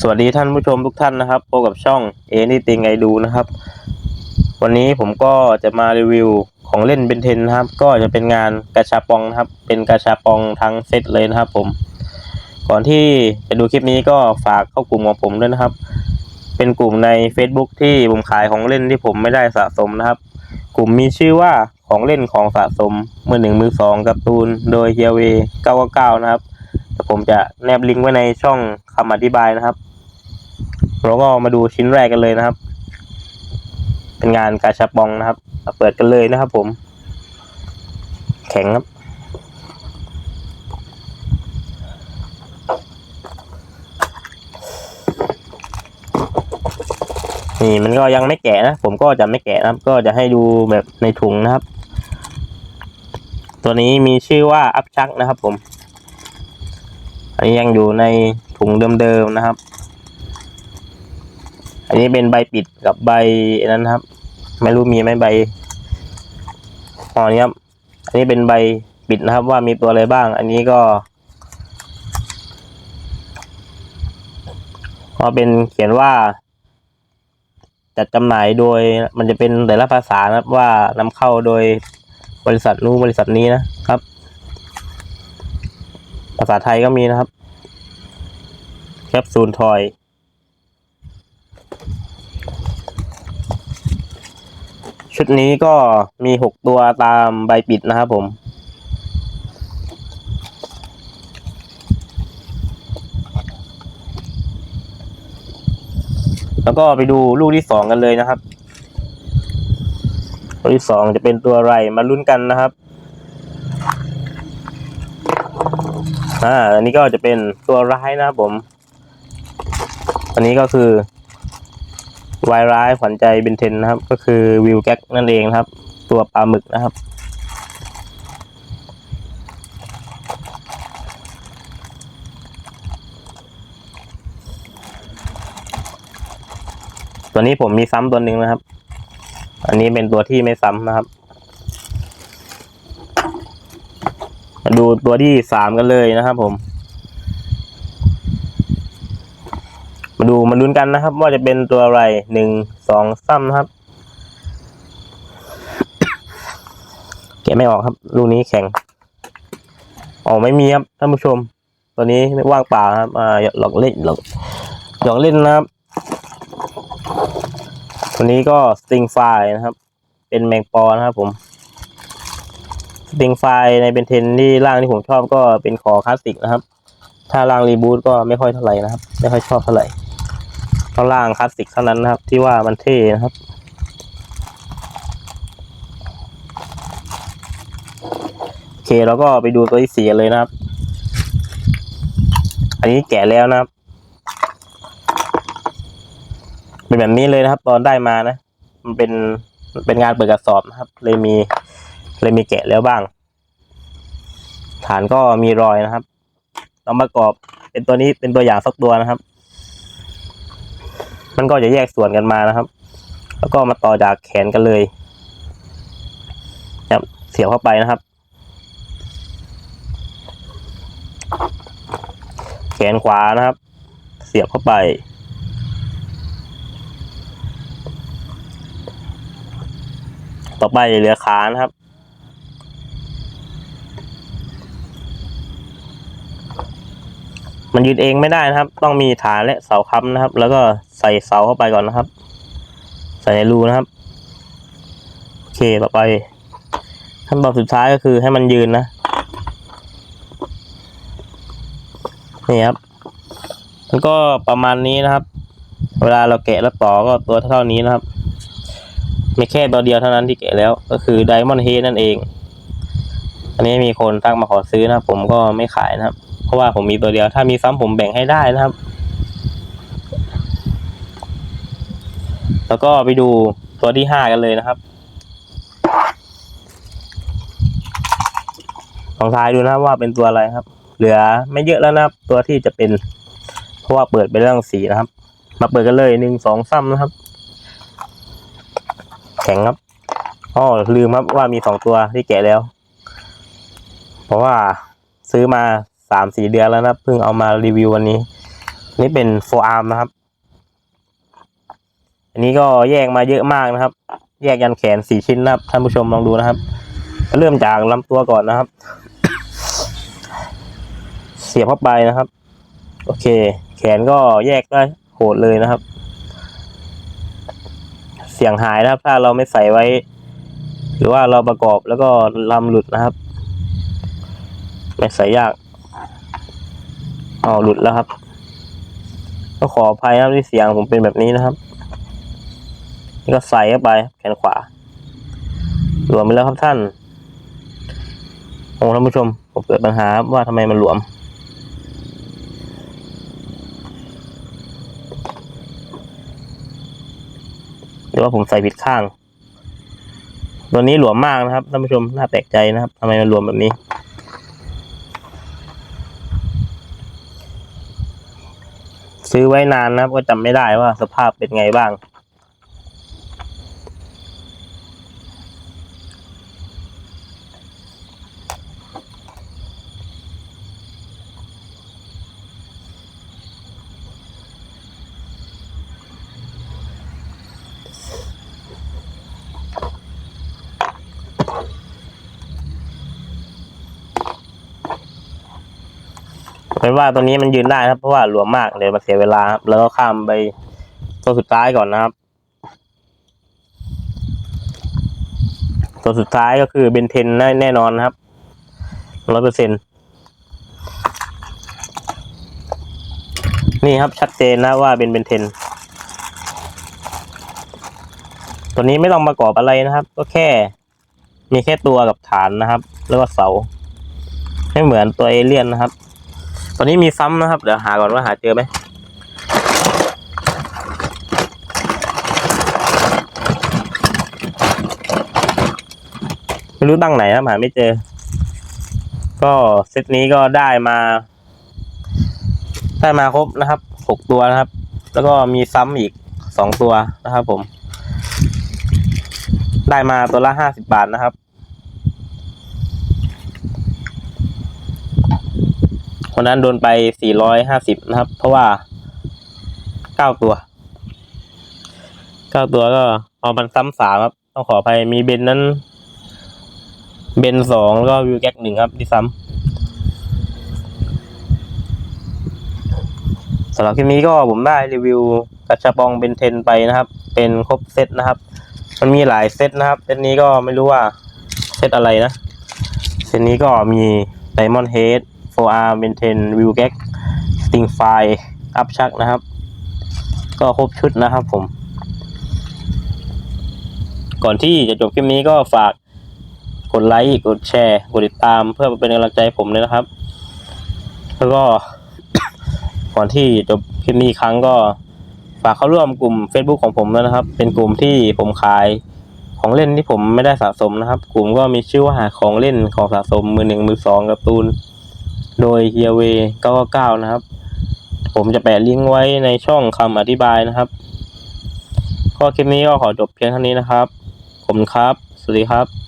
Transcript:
สวัสดีท่านผู้ชมทุกท่านนะครับพบกับช่องเอนี่ติงไอดูนะครับ วันนี้ผมก็จะมารีวิวของเล่นเบนเทนนะครับ ก็จะเป็นงานกาชาปองนะครับ เป็นกาชาปองทั้งเซตเลยนะครับผม ก่อนที่จะดูคลิปนี้ก็ฝากเข้ากลุ่มของผมด้วยนะครับ เป็นกลุ่มใน Facebook ที่ผมขายของเล่นที่ผมไม่ได้สะสมนะครับ กลุ่มมีชื่อว่าของเล่นของสะสม มือหนึ่งมือสองการ์ตูน โดยเฮียเว999 นะครับผมจะแนบลิงก์ไว้ในช่องคำอธิบายนะครับ เราก็มาดูชิ้นแรกกันเลยนะครับ เป็นงานกาชาปองนะครับมาเปิดกันเลยนะครับผม แข็งครับ นี่มันก็ยังไม่แกะนะ ผมก็จะไม่แกะนะครับ ก็จะให้ดูแบบในถุงนะครับ ตัวนี้มีชื่อว่าอัพชักนะครับผม อันนี้ยังอยู่ในถุงเดิมๆนะครับ อันนี้เป็นใบปิดกับใบนั้นครับ ไม่รู้มีไหมใบอ๋อนี้ครับ อันนี้เป็นใบปิดนะครับ ว่ามีตัวอะไรบ้าง อันนี้ก็ก็เป็นเขียนว่า จัดจำหน่ายโดยมันจะเป็นแต่ละภาษานะครับว่านำเข้าโดยบริษัทนู้บริษัทนี้นะครับ ภาษาไทยก็มีนะครับ แคปซูลทอย ชุดนี้ก็มีหกตัวตามใบปิดนะครับผมแล้วก็ไปดูลูกที่สองกันเลยนะครับลูกที่สองจะเป็นตัวอะไรมาลุ้นกันนะครับ อ่า อันนี้ก็จะเป็นตัวร้ายนะครับผม อันนี้ก็คือ วายร้ายขวัญใจเบนเทนนะครับ ก็คือวิวแก๊กนั่นเองนะครับ ตัวปลาหมึกนะครับ ตัวนี้ผมมีซ้ำตัวหนึ่งนะครับ อันนี้เป็นตัวที่ไม่ซ้ำนะครับมาดูตัวที่สามกันเลยนะครับผม มาลุ้นกันนะครับ ว่าจะเป็นตัวอะไรหนึ่งสองซ้ำนะครับแกะไม่ออกครับ ลูกนี้แข็งออกไม่มีครับท่านผู้ชม ตัวนี้ไม่ว่างเปล่าครับอ่าหลอกเล่นหลอกหยอกเล่นนะครับตัวนี้ก็สติงไฟนะครับ เป็นแมงปอนะครับ ผมสติงไฟในเบนเทนที่ร่างที่ผมชอบก็เป็นคอคลาสสิกนะครับ ถ้าร่างรีบูตก็ไม่ค่อยเท่าไหร่นะครับ ไม่ค่อยชอบเท่าไหร่ ต้องร่างคลาสสิกเท่านั้นนะครับ ที่ว่ามันเท่นะครับโอเคเราก็ไปดูตัวที่สี่เลยนะครับ อันนี้แก่แล้วนะครับ เป็นแบบนี้เลยนะครับ ตอนได้มานะ มันเป็นมันเป็นงานเปิดกระสอบนะครับ เลยมีเลยมีแกะแล้วบ้าง ฐานก็มีรอยนะครับเราประกอบเป็นตัวนี้เป็นตัวอย่างสักตัวนะครับ มันก็จะแยกส่วนกันมานะครับ แล้วก็มาต่อจากแขนกันเลยครับเสียบเข้าไปนะครับ แขนขวานะครับ เสียบเข้าไป ต่อไปเหลือขานะครับ มันยืนเองไม่ได้นะครับ ต้องมีฐานและเสาค้ำนะครับ แล้วก็ใส่เสาเข้าไปก่อนนะครับ ใส่ในรูนะครับโอเคต่อไปขั้นตอนสุดท้ายก็คือให้มันยืนนะนี่ครับมันก็ประมาณนี้นะครับ เวลาเราแกะแล้วต่อก็ตัวเท่านี้นะครับมีแค่ตัวเดียวเท่านั้นที่แกะแล้วก็คือ Diamond Head นั่นเอง อันนี้มีคนทักมาขอซื้อนะครับ ผมก็ไม่ขายนะครับ เพราะว่าผมมีตัวเดียว ถ้ามีซ้ำผมแบ่งให้ได้นะครับ แล้วก็ไปดูตัวที่ห้ากันเลยนะครับลองทายดูนะว่าเป็นตัวอะไรครับ เหลือไม่เยอะแล้วนะครับ ตัวที่จะเป็น เพราะว่าเปิดไปเรื่องสีนะครับ มาเปิดกันเลยหนึ่งสองซ้ำนะครับ แข็งครับอ๋อลืมครับว่ามีสองตัวที่แกะแล้ว เพราะว่าซื้อมา สามสี่เดือนแล้วนะเพิ่งเอามารีวิววันนี้ นี่เป็นโฟอาร์มนะครับ อันนี้ก็แยกมาเยอะมากนะครับ แยกยันแขนสี่ชิ้นนะครับท่านผู้ชมลองดูนะครับ เริ่มจากลำตัวก่อนนะครับ เสียบเข้าไปนะครับ โอเค แขนก็แยกได้โหดเลยนะครับ เสียงหายนะครับ ถ้าเราไม่ใส่ไว้ หรือว่าเราประกอบแล้วก็ลำหลุดนะครับ ไม่ใส่ยาก อ๋อหลุดแล้วครับ ก็ขออภัยครับที่เสียงผมเป็นแบบนี้นะครับ นี่ก็ใส่เข้าไป แขนขวารวมไปแล้วครับท่านโอ้ท่านผู้ชม ผมเกิดปัญหาว่าทำไมมันหลวมหรือว่าผมใส่ผิดข้าง ตัวนี้หลวมมากนะครับท่านผู้ชมน่าแปลกใจนะครับทำไมมันหลวมแบบนี้ ซื้อไว้นานนะครับก็จำไม่ได้ว่าสภาพเป็นไงบ้าง เป็นว่าตัวนี้มันยืนได้นะครับเพราะว่าหลวมมากเดี๋ยวมาเสียเวลาครับแล้วก็ข้ามไปตัวสุดท้ายก่อนนะครับ ตัวสุดท้ายก็คือเบนเทนแน่นอนนะครับร้อยเปอร์เซ็นนี่ครับชัดเจนนะว่าเป็นเบนเทน ตัวนี้ไม่ต้องประกอบอะไรนะครับ ก็แค่ มีแค่ตัวกับฐานนะครับ แล้วก็เสา ให้เหมือนตัวเอเลี่ยนนะครับ ตอนนี้มีซ้ำนะครับ เดี๋ยวหาก่อนว่าหาเจอไหมไม่รู้ตั้งไหนครับหาไม่เจอ ก็เซตนี้ก็ได้มา ได้มาครบนะครับหกตัวนะครับ แล้วก็มีซ้ำอีกสองตัวนะครับ ผม ได้มาตัวละห้าสิบบาทนะครับ วันนั้นโดนไป 450 นะครับ เพราะว่า 9 ตัว 9 ตัวก็เอามันซ้ำสามครับ ต้องขออภัยมีเบนนั้น เบนสองแล้วก็วิวแก๊กหนึ่งครับที่ซ้ำสำหรับคลิปนี้ก็ผมได้รีวิวกระชับปองเบนเทนไปนะครับ เป็นครบเซตนะครับ มันมีหลายเซตนะครับเซตนี้ก็ไม่รู้ว่าเซตอะไรนะเซตนี้ก็มี Diamond Head 4R Maintain View Gag Sting File Up Chuck นะครับ ก็ครบชุดนะครับผม ก่อนที่จะจบคลิปนี้ก็ฝากกดไลค์ กดแชร์ กดติดตามเพื่อเป็นกำลังใจผมเลยนะครับ แล้วก็ก่อนที่จบคลิปนี้ครั้งก็ฝากเข้าร่วมกลุ่ม Facebook ของผมด้วนะครับ เป็นกลุ่มที่ผมขายของเล่นที่ผมไม่ได้สะสมนะครับ กลุ่มก็มีชื่อว่าของเล่นของสะสมมือหนึ่งมือสองการ์ตูน โดยเฮียเว999นะครับ ผมจะแปะลิงก์ไว้ในช่องคำอธิบายนะครับก็คลิปนี้ก็ขอจบเพียงเท่านี้นะครับ ผมครับ สวัสดีครับ